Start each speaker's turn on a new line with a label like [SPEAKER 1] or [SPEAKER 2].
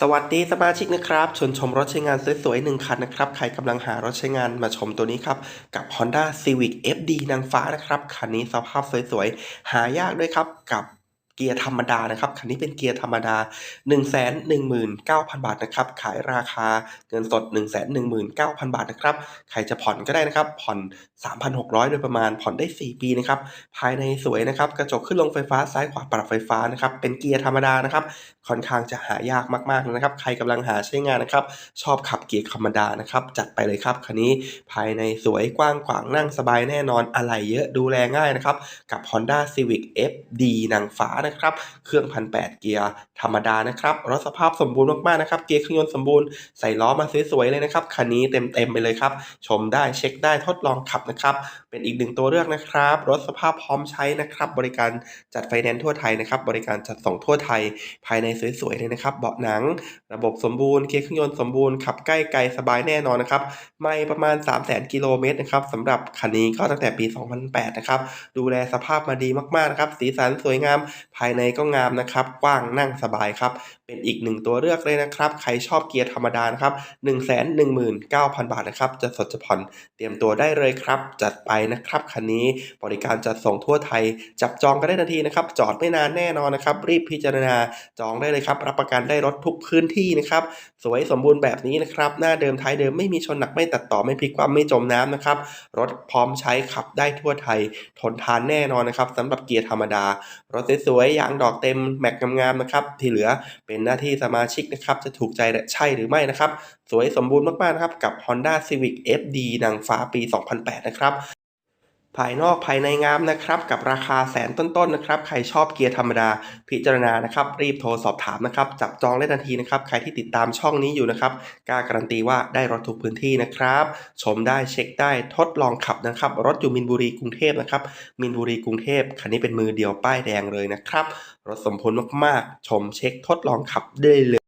[SPEAKER 1] สวัสดีสมาชิกนะครับชวนชมรถใช้งานสวยๆหนึ่งคันนะครับ ใครกำลังหารถใช้งานมาชมตัวนี้ครับ กับ Honda Civic FD นางฟ้านะครับ คันนี้สภาพสวยๆ หายากด้วยครับกับ เกียร์ธรรมดานะครับ คันนี้เป็นเกียร์ธรรมดา 119,000 บาทนะครับ ขายราคาเงินสด 119,000 บาทนะครับ ใครจะผ่อนก็ได้นะครับ ผ่อน 3,600 โดยประมาณ ผ่อนได้ 4 ปีนะครับ ภายในสวยนะครับ กระจกขึ้นลงไฟฟ้า ซ้ายขวาปรับไฟฟ้านะครับ เป็นเกียร์ธรรมดานะครับ ค่อนข้างจะหายากมากๆนะครับ ใครกำลังหาใช้งานนะครับ ชอบขับเกียร์ธรรมดานะครับ จัดไปเลยครับ คันนี้ ภายในสวยกว้างขวางนั่งสบายแน่นอน อะไหล่เยอะ ดูแลง่ายนะครับ กับ Honda Civic FD นางฟ้านะครับ เครื่อง1,800เกียร์ธรรมดานะครับรถสภาพสมบูรณ์มากๆนะครับ เกียร์เครื่องยนต์สมบูรณ์ใส่ล้อมาสวยๆเลยนะครับคันนี้เต็มๆไปเลยครับ ชมได้เช็คได้ทดลองขับนะครับ เป็นอีกหนึ่งตัวเลือกนะครับรถสภาพพร้อมใช้นะครับ บริการจัดไฟแนนซ์ทั่วไทยนะครับ บริการจัดส่งทั่วไทย ภายในสวยๆเลยนะครับเบาะหนัง ระบบสมบูรณ์เกียร์เครื่องยนต์สมบูรณ์ขับใกล้ไกลสบายแน่นอนนะครับไม่ประมาณ 300,000กิโลเมตรนะครับสำหรับคันนี้ก็ตั้งแต่ปี 2008 นะครับดูแลสภาพมาดีมากๆนะครับสีสันสวยงามภายในก็งามนะครับ กว้างนั่งสบายครับ เป็นอีกหนึ่งตัวเลือกเลยนะครับ ใครชอบเกียร์ธรรมดานะครับ119,000 บาทนะครับ จะสดจะผ่อนเตรียมตัวได้เลยครับ จัดไปนะครับคันนี้บริการจัดส่งทั่วไทย จับจองกันได้ทันทีนะครับ จอดไม่นานแน่นอนนะครับ รีบพิจารณาจองได้เลยครับ รับประกันได้รถทุกพื้นที่นะครับ สวยสมบูรณ์แบบนี้นะครับ หน้าเดิมท้ายเดิมไม่มีชนหนักไม่ตัดต่อไม่พลิกคว่ำไม่จมน้ำนะครับ รถพร้อมใช้ขับได้ทั่วไทย ทนทานแน่นอนนะครับสำหรับเกียร์ธรรมดารถสวยๆยางดอกเต็มแม็กงามๆนะครับที่เหลือเป็นหน้าที่สมาชิกนะครับจะถูกใจและใช่หรือไม่นะครับ สวยสมบูรณ์มากๆนะครับกับ Honda Civic FD นางฟ้าปี 2008 นะครับ ภายนอกภายในงามนะครับ กับราคาแสนต้นๆนะครับ ใครชอบเกียร์ธรรมดาพิจารณานะครับ รีบโทรสอบถามนะครับ จับจองได้ทันทีนะครับ ใครที่ติดตามช่องนี้อยู่นะครับกล้าการันตีว่าได้รถทุกพื้นที่นะครับ ชมได้เช็คได้ทดลองขับนะครับ รถอยู่มินบุรีกรุงเทพนะครับมินบุรีกรุงเทพคันนี้เป็นมือเดียวป้ายแดงเลยนะครับ รถสมพลมากๆ ชมเช็คทดลองขับได้เลย